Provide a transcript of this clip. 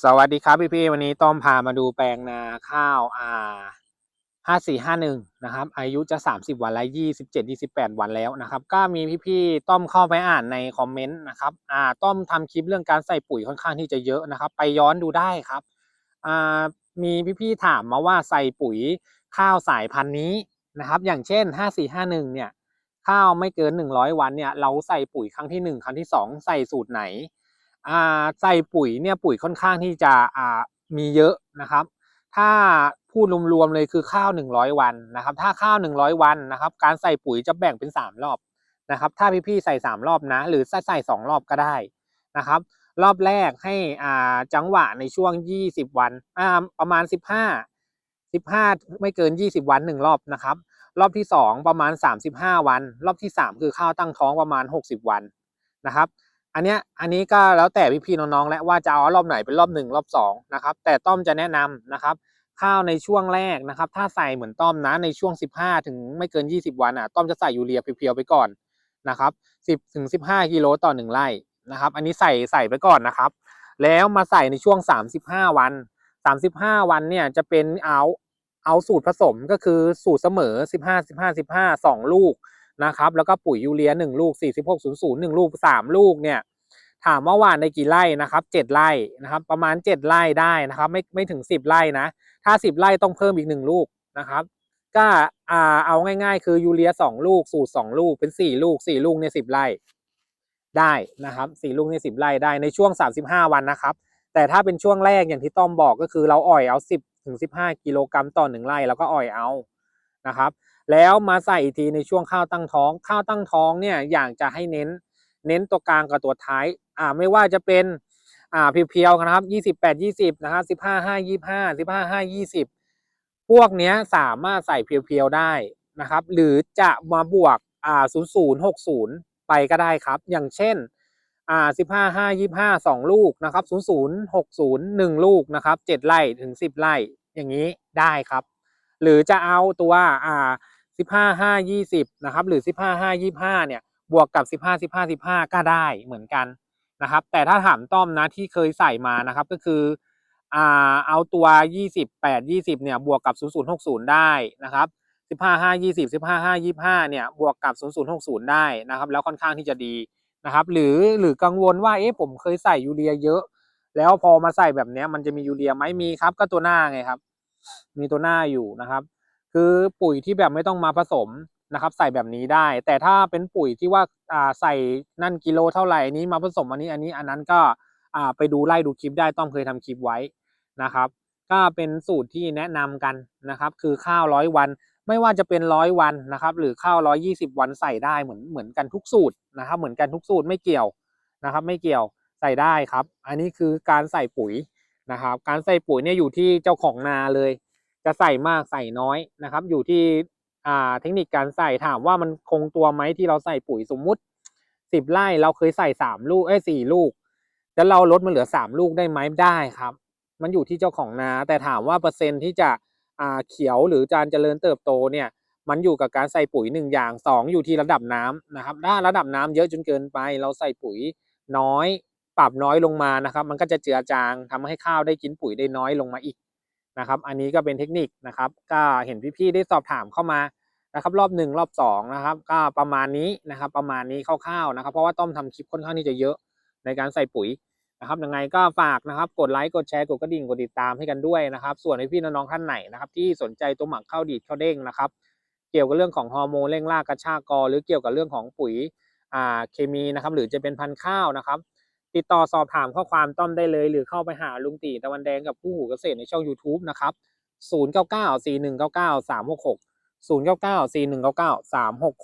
สวัสดีครับพี่พี่ๆวันนี้ต้อมพามาดูแปลงนาข้าวอ่าห้าสี่ห้าหนึ่งนะครับ อายุจะสามสิบวันและยี่สิบเจ็ดยี่สิบแปดวันแล้วนะครับ ก็มีพี่พี่ๆต้อมเข้าไปอ่านในคอมเมนต์นะครับอ่าต้อมทำคลิปเรื่องการใส่ปุ๋ยค่อนข้างที่จะเยอะนะครับ ไปย้อนดูได้ครับอ่ามีพี่พี่ๆถามมาว่าใส่ปุ๋ยข้าวสายพันธุ์นี้นะครับ อย่างเช่นห้าสี่ห้าหนึ่งเนี่ย ข้าวไม่เกินหนึ่งร้อยวันเนี่ย เราใส่ปุ๋ยครั้งที่หนึ่งครั้งที่สองใส่สูตรไหน ใส่ปุ๋ยเนี่ยปุ๋ยค่อนข้างที่จะมีเยอะนะครับ ถ้าพูดรวมๆเลยคือข้าว 100 วันนะครับ ถ้าข้าว 100 วันนะครับ การใส่ปุ๋ยจะแบ่งเป็น 3 รอบนะครับ ถ้าพี่ๆใส่ 3 รอบนะ หรือใส่2รอบก็ได้นะครับ รอบแรกให้อ่าจังหวะในช่วง 20 วันอ่าประมาณ 15 15 ไม่เกิน 20 วัน 1 รอบนะครับ รอบที่ 2 ประมาณ 35 วัน รอบที่ 3 คือข้าวตั้งท้องประมาณ 60 วันนะครับ อันเนี้ยอันนี้ก็แล้วแต่พี่ๆน้องๆแล้วว่าจะเอารอบไหนเป็นรอบหนึ่งรอบสองนะครับแต่ต้อมจะแนะนำนะครับ ข้าวในช่วงแรกนะครับ ถ้าใส่เหมือนต้อมนะในช่วง 15 ถึงไม่เกิน 20 วันอะต้อมจะใส่ยูเรียเพียวๆไปก่อนนะครับ10ถึง15กิโลต่อ1ไร่นะครับ อันนี้ใส่ใส่ไปก่อนนะครับ แล้วมาใส่ในช่วง 35 วัน 35 วันเนี่ยจะเป็นเอาเอาสูตรผสมก็คือสูตรเสมอ 15 15 15 2 ลูก นะครับ แล้วก็ปุ๋ยยูเรีย 1 ลูก 4600 1 ลูก 3 ลูกเนี่ยถามว่าหว่านในกี่ไร่นะครับ7ไร่นะครับประมาณ 7 ไร่ได้นะครับไม่ไม่ถึง 10 ไร่นะถ้า 10 ไร่ต้องเพิ่มอีก 1 ลูกนะครับก็เอาง่ายๆ คือยูเรีย 2 ลูกสูตร 2 ลูกเป็น 4 ลูก 4 ลูกเนี่ย10ไร่ได้นะครับ4ลูกเนี่ย10ไร่ได้ในช่วง 35 วันนะครับ แต่ถ้าเป็นช่วงแรกอย่างที่ต้อมบอกก็คือเราอ่อยเอา 10ถึง15 กิโลกรัมต่อ 1 ไร่แล้วก็อ่อยเอานะครับ แล้วมาใส่อีกทีในช่วงข้าวตั้งท้อง ข้าวตั้งท้องเนี่ยอย่างจะให้เน้น เน้นตัวกลางกับตัวท้ายอ่าไม่ว่าจะเป็นอ่าเพียวๆนะครับยี่สิบแปดยี่สิบนะครับสิบห้าห้ายี่ห้าสิบห้าห้ายี่สิบพวกเนี้ยสามารถใส่เพียวๆได้นะครับ หรือจะมาบวกอ่าศูนย์ศูนย์หกศูนย์ไปก็ได้ครับ อย่างเช่นอ่าสิบห้าห้ายี่ห้าสองลูกนะครับศูนย์ศูนย์หกศูนย์หนึ่งลูกนะครับเจ็ดไร่ถึงสิบไร่อย่างนี้ได้ครับ หรือจะเอาตัวอ่า สิบห้าห้ายี่สิบนะครับหรือสิบห้าห้ายี่ห้าเนี่ยบวกกับสิบห้าสิบห้าสิบห้าก็ได้เหมือนกันนะครับแต่ถ้าถามต้อมนะที่เคยใส่มานะครับก็คืออ่าเอาตัวยี่สิบแปดยี่สิบเนี่ยบวกกับศูนย์ศูนย์หกศูนย์ได้นะครับสิบห้าห้ายี่สิบสิบห้าห้ายี่ห้าเนี่ยบวกกับศูนย์ศูนย์หกศูนย์ได้นะครับแล้วค่อนข้างที่จะดีนะครับหรือหรือกังวลว่าเอ๊ะผมเคยใส่ยูเรียเยอะ แล้วพอมาใส่แบบเนี้ยมันจะมียูเรียไหมมีครับ ก็ตัวหน้าไงครับ มีตัวหน้าอยู่นะครับ คือปุ๋ยที่แบบไม่ต้องมาผสมนะครับ ใส่แบบนี้ได้ แต่ถ้าเป็นปุ๋ยที่ว่าอ่าใส่นั่นกิโลเท่าไหร่อันนี้มาผสมอันนี้อันนี้อันนั้นก็อ่าไปดูไล่ดูคลิปได้ต้องเคยทำคลิปไว้นะครับ ก็เป็นสูตรที่แนะนำกันนะครับ คือข้าวร้อยวัน ไม่ว่าจะเป็นร้อยวันนะครับ หรือข้าวร้อยี่สิบวันใส่ได้เหมือนเหมือนกันทุกสูตรนะครับ เหมือนกันทุกสูตรไม่เกี่ยวนะครับ ไม่เกี่ยวใส่ได้ครับ อันนี้คือการใส่ปุ๋ยนะครับ การใส่ปุ๋ยเนี่ยอยู่ที่เจ้าของนาเลย จะใส่มากใส่น้อยนะครับ อยู่ที่อ่าเทคนิคการใส่ถามว่ามันคงตัวไหมที่เราใส่ปุ๋ยสมมุติสิบไร่เราเคยใส่สามลูกเอ้ยสี่ลูก แล้วเราลดมันเหลือสามลูกได้ไหมได้ครับ มันอยู่ที่เจ้าของนา แต่ถามว่าเปอร์เซ็นต์ที่จะอ่าเขียวหรือการเจริญเติบโตเนี่ย มันอยู่กับการใส่ปุ๋ยหนึ่งอย่างสองอยู่ที่ระดับน้ำนะครับ ถ้าระดับน้ำเยอะจนเกินไป เราใส่ปุ๋ยน้อย ปรับน้อยลงมานะครับ มันก็จะเจือจางทำให้ข้าวได้กินปุ๋ยได้น้อยลงมาอีก นะครับ อันนี้ก็เป็นเทคนิคนะครับ ก็เห็นพี่ๆได้สอบถามเข้ามานะครับรอบหนึ่งรอบสองนะครับ ก็ประมาณนี้นะครับ ประมาณนี้คร่าวๆนะครับ เพราะว่าต้อมทำคลิปค่อนข้างที่จะเยอะในการใส่ปุ๋ยนะครับยังไงก็ฝากนะครับ กดไลค์กดแชร์กดกระดิ่งกดติดตามให้กันด้วยนะครับ ส่วนพี่ๆน้องๆท่านไหนนะครับ ที่สนใจตัวหมักข้าวดีดข้าวเด้งนะครับ เกี่ยวกับเรื่องของฮอร์โมนเร่งรากกระชากกอหรือเกี่ยวกับเรื่องของปุ๋ยอ่าเคมีนะครับ หรือจะเป็นพันธุ์ข้าวนะครับ ติดต่อสอบถามข้อความต้อมได้เลย หรือเข้าไปหาลุงตีตะวันแดงกับผู้หูเกษตรในช่อง YouTube นะครับ 0994199366 0994199366